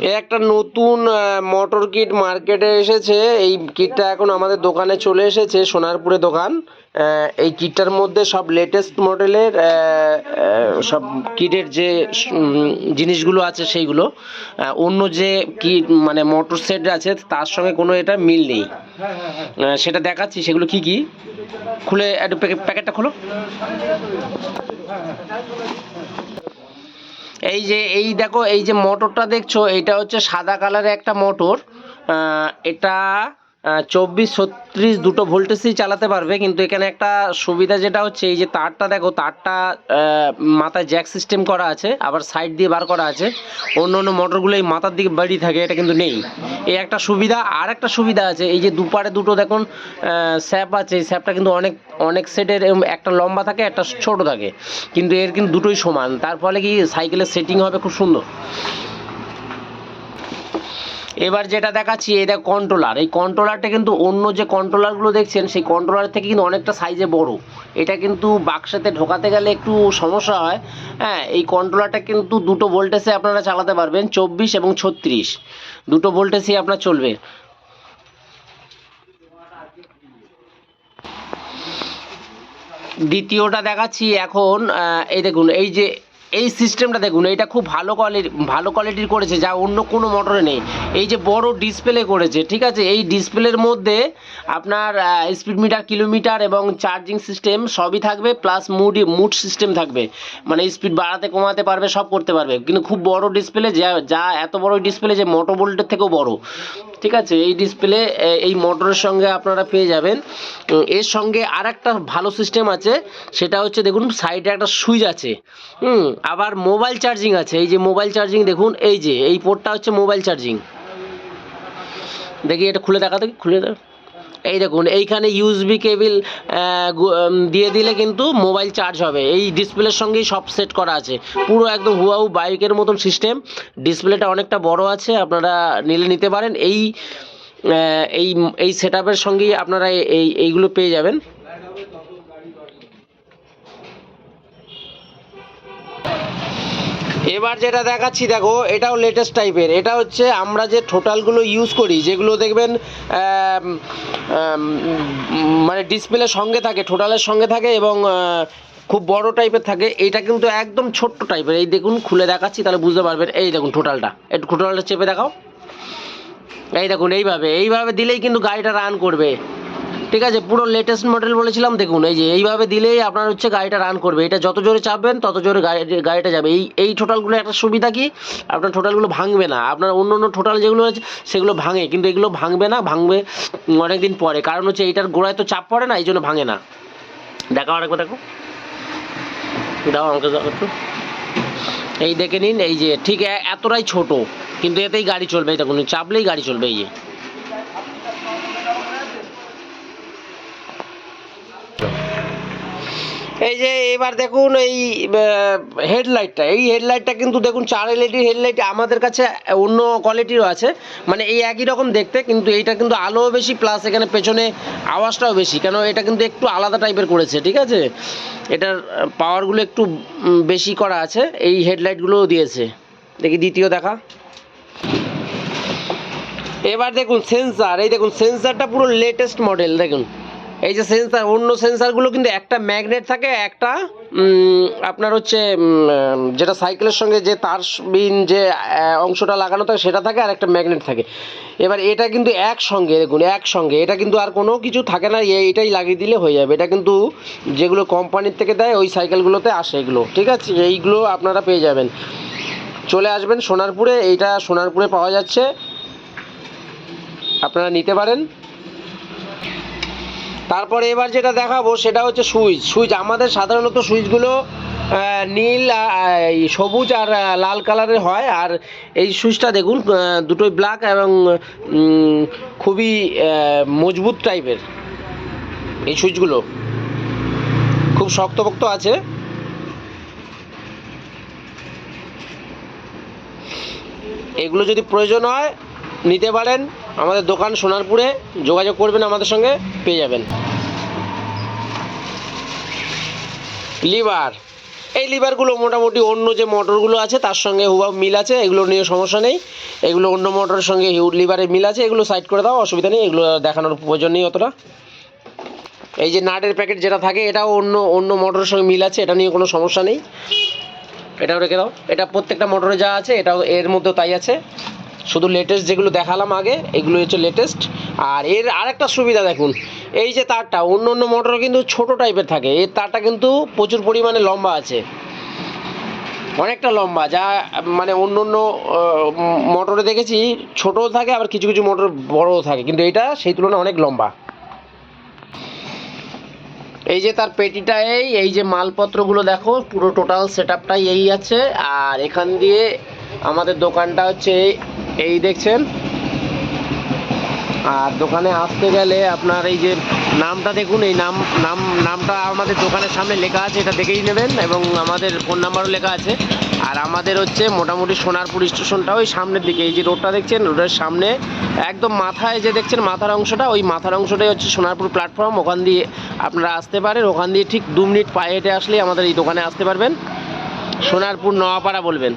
একটা নতুন motor kit মার্কেটে এসেছে। এই কিটটা এখন আমাদের দোকানে চলে এসেছে, সোনারপুরে দোকান। এই কিটটার মধ্যে সব লেটেস্ট মডেলের সব কিটের যে জিনিসগুলো আছে সেইগুলো অন্য যে কিট মানে মোটর সেট আছে, তার সঙ্গে কোনো এটা মিল নেই। সেটা দেখাচ্ছি, সেগুলো কি কি? খুলে একটু প্যাকেট- প্যাকেটটা খোলো। এই যে, এই দেখো, এই যে মোটরটা দেখছ, এটা হচ্ছে সাদা কালারের একটা মোটর। এটা চব্বিশ ছত্রিশ দুটো ভোল্টেজই চালাতে পারবে, কিন্তু এখানে একটা সুবিধা যেটা হচ্ছে, এই যে তারটা দেখো, তারটা মাথায় জ্যাক সিস্টেম করা আছে, আবার সাইড দিয়ে বার করা আছে, অন্য অন্য মোটরগুলো এই মাথার দিকে বাড়ি থাকে, এটা কিন্তু নেই। এই একটা সুবিধা, আর একটা সুবিধা আছে, এই যে দুপারে দুটো দেখুন স্যাপ আছে, এই স্যাপটা কিন্তু অনেক অনেক সেটের একটা লম্বা থাকে, একটা ছোট থাকে, কিন্তু এর কিন্তু দুটোই সমান, তার ফলে কি, সাইকেলের সেটিং হবে খুব সুন্দর। এবার যেটা দেখাচ্ছি এটা কন্ট্রোলার এই কন্ট্রোলারটা কিন্তু অন্য যে কন্ট্রোলারগুলো দেখছেন, সেই কন্ট্রোলার থেকে কিন্তু অনেকটা সাইজে বড়। এটা কিন্তু বাক্সাতে ঢোকাতে গেলে একটু সমস্যা হয়। হ্যাঁ এই কন্ট্রোলারটা কিন্তু দুটো ভোল্টেজে আপনারা চালাতে পারবেন, চব্বিশ এবং ছত্রিশ। দুটো ভোল্টেজই আপনার চলবে। দ্বিতীয়টা দেখাচ্ছি এখন এই দেখুন, এই যে এই সিস্টেমটা দেখুন, এটা খুব ভালো কোয়ালিটি ভালো কোয়ালিটির করেছে, যা অন্য কোনো মোটরে নেই। এই যে বড় ডিসপ্লে করেছে, ঠিক আছে? এই ডিসপ্লের মধ্যে আপনার স্পিড মিটার কিলোমিটার এবং চার্জিং সিস্টেম সবই থাকবে প্লাস মুড মুড সিস্টেম থাকবে। মানে স্পিড বাড়াতে, কমাতে পারবে, সব করতে পারবে। কিন্তু খুব বড় ডিসপ্লে যা যা এত বড় ডিসপ্লে যে মোটো ভোল্টের থেকেও বড়। ঠিক আছে, এই ডিসপ্লে এই মোটরের সঙ্গে আপনারা পেয়ে যাবেন। এর সঙ্গে আর একটা ভালো সিস্টেম আছে, সেটা হচ্ছে দেখুন সাইডে একটা সুইচ আছে। হুম, আবার মোবাইল চার্জিং আছে। এই যে মোবাইল চার্জিং দেখুন, এই যে, এই পোর্টটা হচ্ছে মোবাইল চার্জিং দেখি, এটা খুলে দেখা দেখি খুলে দেখ। এই দেখুন, এইখানে ইউএসবি কেবিল দিয়ে দিলে কিন্তু মোবাইল চার্জ হবে। এই ডিসপ্লের সঙ্গেই সব সেট করা আছে। পুরো একদম হুয়াহু বাইকের মতন সিস্টেম ডিসপ্লেটা অনেকটা বড় আছে, আপনারা নিলে নিতে পারেন। এই এই এই সেট আপের সঙ্গেই আপনারা এই, এইগুলো পেয়ে যাবেন। এবার যেটা দেখাচ্ছি, দেখো, এটাও লেটেস্ট টাইপের এটা হচ্ছে আমরা যে টোটালগুলো ইউজ করি, যেগুলো দেখবেন মানে ডিসপ্লে সঙ্গে থাকে টোটালের সঙ্গে থাকে এবং খুব বড় টাইপের থাকে, এটা কিন্তু একদম ছোট্ট টাইপের এই দেখুন, খুলে দেখাচ্ছি, তাহলে বুঝতে পারবেন। এই দেখুন টোটালটা একটু টোটালটা চেপে দেখাও। এই দেখুন, এইভাবে এইভাবে দিলেই কিন্তু গাড়িটা রান করবে। ঠিক আছে, পুরো লেটেস্ট মডেল বলেছিলাম, দেখুন, এই যে এইভাবে দিলেই আপনার হচ্ছে গাড়িটা রান করবে। এটা যত জোরে চাপবেন, তত জোরে গাড়ি, গাড়িটা যাবে। এই এই টোটালগুলো একটা সুবিধা কি? আপনার টোটালগুলো ভাঙবে না। আপনার অন্য অন্য টোটাল যেগুলো আছে, সেগুলো ভাঙে। কিন্তু এগুলো ভাঙবে না, ভাঙবে অনেক দিন পরে। কারণ হচ্ছে এইটার গোড়ায় তো চাপ পড়ে না, এই জন্য ভাঙে না। দেখাও আরেকবার, দেখো। দাও আমাকে একটু। এই দেখে নিন, এই যে ঠিক এতটাই ছোট, কিন্তু এতেই গাড়ি চলবে দেখুন, চাপলেই গাড়ি চলবে, এই যে। এই যে এবার দেখুন এই হেডলাইটটা এই হেডলাইটটা কিন্তু দেখুন চার এলইডির হেডলাইট আমাদের কাছে অন্য কোয়ালিটিরও আছে। মানে এই একই রকম দেখতে, কিন্তু এইটা কিন্তু আলোও বেশি প্লাস এখানে পেছনে আওয়াজটাও বেশি। কেন এটা কিন্তু একটু আলাদা টাইপের করেছে, ঠিক আছে? এটার পাওয়ারগুলো একটু বেশি করা আছে, এই হেডলাইটগুলোও দিয়েছে। দেখি দ্বিতীয় দেখা। এবার দেখুন সেন্সার এই দেখুন সেন্সারটা পুরো লেটেস্ট মডেল দেখুন। এই যে সেন্সার অন্য সেন্সারগুলো কিন্তু একটা ম্যাগনেট থাকে, একটা আপনার হচ্ছে যেটা সাইকেলের সঙ্গে যে তার বিন যে অংশটা লাগানো থাকে, সেটা থাকে, আর একটা ম্যাগনেট থাকে। এবার এটা কিন্তু একসঙ্গে, দেখুন, একসঙ্গে, এটা কিন্তু আর কোনো কিছু থাকে না এ- এটাই লাগিয়ে দিলে হয়ে যাবে। এটা কিন্তু যেগুলো কোম্পানির থেকে দেয়, ওই সাইকেলগুলোতে আসে এগুলো, ঠিক আছে? এইগুলো আপনারা পেয়ে যাবেন। চলে আসবেন সোনারপুরে, এইটা সোনারপুরে পাওয়া যাচ্ছে। আপনারা নিতে পারেন। তারপরে এবার যেটা দেখাবো সেটা হচ্ছে সুইচ। সুইচ আমাদের সাধারণত সুইচগুলো নীল সবুজ আর লাল কালারের হয়। আর এই সুইচটা দেখুন দুটোই ব্ল্যাক এবং খুবই মজবুত টাইপের এই সুইচগুলো। খুব শক্তপোক্ত আছে। এগুলো যদি প্রয়োজন হয়, নিতে পারেন। আমাদের দোকান সোনারপুরে, যোগাযোগ করবেন আমাদের সঙ্গে, পেয়ে যাবেন। লিভার। এই লিভারগুলো মোটামুটি অন্য যে মোটরগুলো আছে, তার সঙ্গে হুবাব মিল আছে, এগুলো নিয়ে সমস্যা নেই। এগুলো অন্য মোটরের সঙ্গে হিউড লিভারের মিল আছে, এগুলো সাইড করে দাও, অসুবিধা নেই, এগুলো দেখানোর প্রয়োজন নেই অতটা। এই যে নাটের প্যাকেট যেটা থাকে, এটাও অন্য অন্য মোটরের সঙ্গে মিল আছে, এটা নিয়ে কোনো সমস্যা নেই। এটাও রেখে দাও। এটা প্রত্যেকটা মোটরে যা আছে, এটাও এর মধ্যেও তাই আছে। শুধু লেটেস্ট যেগুলো দেখালাম আগে, এগুলো হচ্ছে লেটেস্ট আর এর আরেকটা সুবিধা দেখুন, এই যে তারটা, অন্য অন্য মোটর কিন্তু ছোট টাইপের থাকে। এর তারটা কিন্তু প্রচুর পরিমাণে লম্বা আছে। অনেকটা লম্বা, যা মানে অন্য অন্য মোটরে দেখেছি, ছোটও থাকে, আবার কিছু কিছু মোটর বড়ও থাকে। কিন্তু এটা সেই তুলনায় অনেক লম্বা। এই যে তার পেটিটা এই এই যে মালপত্রগুলো দেখো, পুরো টোটাল সেট আপটাই এই আছে। আর এখান দিয়ে আমাদের দোকানটা হচ্ছে এই দেখছেন? আর দোকানে আসতে গেলে আপনার এই যে নামটা দেখুন, এই নাম নাম, নামটা আমাদের দোকানের সামনে লেখা আছে, এটা দেখেই নেবেন এবং আমাদের ফোন নাম্বারও লেখা আছে। আর আমাদের হচ্ছে মোটামুটি সোনারপুর স্টেশনটা ওই সামনের দিকে, এই যে রোডটা দেখছেন, রোডের সামনে একদম মাথায় যে দেখছেন মাথার অংশটা, ওই মাথার অংশটাই হচ্ছে সোনারপুর প্ল্যাটফর্ম ওখান দিয়ে আপনারা আসতে পারেন, ওখান দিয়ে ঠিক দু মিনিট পায়ে হেঁটে আসলেই আমাদের এই দোকানে আসতে পারবেন। সোনারপুর নওয়াপাড়া বলবেন।